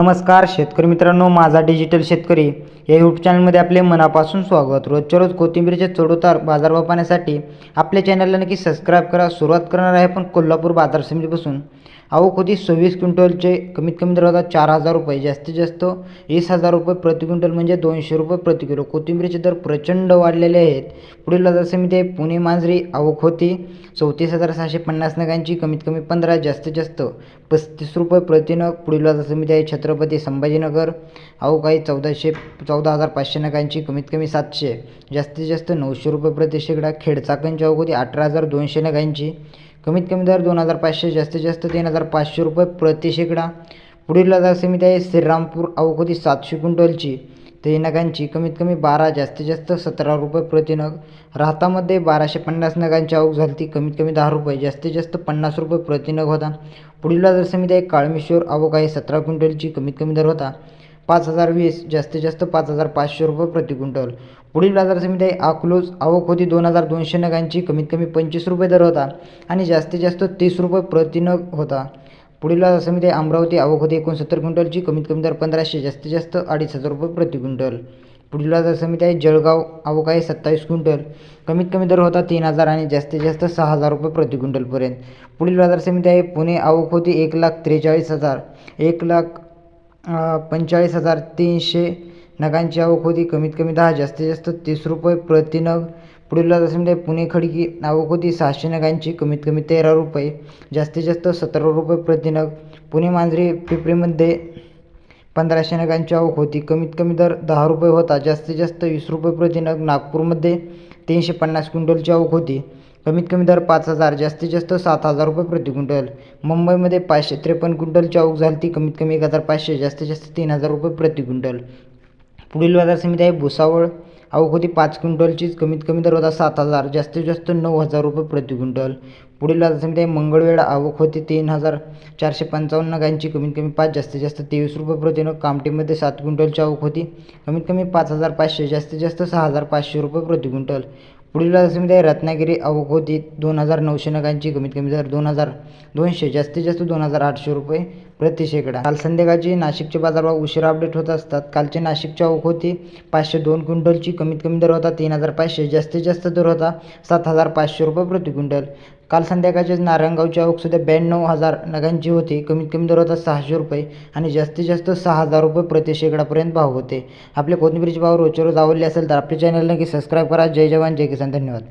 नमस्कार शेतकरी मित्रांनो माझा डिजिटल शेतकरी. या यूट्यूब चॅनलमध्ये आपले मनापासून स्वागत. रोजच्या रोज कोथिंबीरचे चढउतार बाजारभाव पाहण्यासाठी आपल्या चॅनलला नक्की सबस्क्राईब करा. सुरुवात करणार आहे पण कोल्हापूर बाजार समितीपासून. आवक होती सव्वीस क्विंटलचे कमीत कमी दर होता चार हजार रुपये जास्तीत जास्त वीस हजार रुपये प्रति क्विंटल म्हणजे दोनशे रुपये प्रति किलो. कोथिंबीरचे दर प्रचंड वाढलेले आहेत. पुढील बाजार समिती आहे पुणे मांजरी आवक होती चौतीस हजार सहाशे पन्नास नगांची कमीत कमी पंधरा जास्तीत जास्त पस्तीस रुपये प्रति नग. पुढील बाजार समिती आहे छत्रपती संभाजीनगर. आवक आहे चौदाशे चौदा हजार पाचशे नगांची कमीत कमी सातशे जास्तीत जास्त नऊशे रुपये प्रति शेकडा खेडचाकणची आवक होती अठरा हजार दोनशे नगांची. कमीत कमी दर दोन हजार पाचशे जास्तीत जास्त तीन हजार पाचशे रुपये प्रति शेकडा. पुढील बाजार समिती आहे श्रीरामपूर आवक होती सातशे क्विंटलची. ते नगांची कमीत कमी बारा जास्तीत जास्त सतरा रुपये प्रति नग. राहतामध्ये बाराशे पन्नास नगांची आवक झाली ती कमीत कमी दहा रुपये जास्तीत जास्त पन्नास रुपये प्रति नग होता. पुढील बाजार समिती आहे काळमेश्वर आवक आहे सतरा क्विंटलची कमीत कमी दर होता पाच हजार वीस जास्तीत जास्त पाच हजार पाचशे रुपये प्रति क्विंटल. पुढील बाजार समिती आहे अकलूज आवक होती दोन हजार दोनशे नगांची. कमीत कमी पंचवीस रुपये दर होता आणि जास्तीत जास्त तीस रुपये प्रति नग होता. पुढील बाजार समिती आहे अमरावती. आवक होती एकोणसत्तर क्विंटलची. कमीत कमी दर पंधराशे जास्तीत जास्त अडीच हजार रुपये प्रति क्विंटल. पुढील बाजार समिती आहे जळगाव. आवक आहे सत्तावीस क्विंटल. कमीत कमी दर होता तीन हजार आणि जास्तीत जास्त सहा हजार रुपये प्रति क्विंटलपर्यंत. पुढील बाजार समिती आहे पुणे. आवक होती एक लाख त्रेचाळीस हजार. एक लाख पंचेचाळीस हजार तीनशे नगांची आवक होती. कमीत कमी दहा जास्तीत जास्त तीस रुपये प्रति नग. पुढील बाजार म्हणजे पुणे खडकी. आवक होती सहाशे नगांची कमीत कमी तेरा रुपये. जास्तीत जास्त सतरा रुपये प्रति नग. पुणे मांजरी पिपरीमध्ये पंधराशे नगांची आवक होती. कमीत कमी दर दहा रुपये होता. जास्तीत जास्त वीस रुपये प्रति नग. नागपूरमध्ये तीनशे पन्नास क्विंटलची आवक होती. कमीत कमी दर पाच हजार जास्तीत जास्त सात हजार रुपये प्रति क्विंटल. मुंबईमध्ये पाचशे त्रेपन्न क्विंटलची आवक झाली ती कमीत कमी एक हजार पाचशे जास्तीत जास्त तीन हजार रुपये प्रति क्विंटल. पुढील बाजार समिती आहे भुसावळ. आवक होती पाच क्विंटलचीच कमीत कमी दर होता सात हजार जास्तीत जास्त नऊ हजार रुपये प्रति क्विंटल. पुढील बाजार समिती आहे मंगळवेळ आवक होती तीन हजार चारशे पंचावन्न नगांची कमीत कमी पाच जास्तीत जास्त तेवीस रुपये प्रति नग कामठीमध्ये सात क्विंटलची आवक होती कमीत कमी पाच हजार पाचशे जास्तीत जास्त सहा हजार पाचशे रुपये प्रति क्विंटल. पुढील बाजार समिती आहे रत्नागिरी आवक होती दोन हजार नऊशे नगांची कमीत कमी दर दोन हजार दोनशे जास्तीत जास्त दोन हजार आठशे रुपये प्रति शेकडा. काल संध्याकाळची नाशिकचे बाजारभाव उशिरा अपडेट होत असतात. कालचे नाशिकची आवक होती पाचशे दोन क्विंटलची. कमीत कमी दर होता तीन हजार पाचशे. जास्तीत जास्त दर होता सात हजार पाचशे रुपये प्रति क्विंटल. काल संध्याकाळचे नारायणगावची आवकसुद्धा ब्याण्णव हजार नगांची होती. कमीत कमी दर होता सहाशे रुपये आणि जास्तीत जास्त सहा हजार रुपये प्रति शेकडापर्यंत भाव होते. आपले कोथिंबीरचे भाव रोजच्या रोज आवडले असेल तर आपल्या चॅनल नक्की सबस्क्राईब करा. जय जवान जय किसान. धन्यवाद.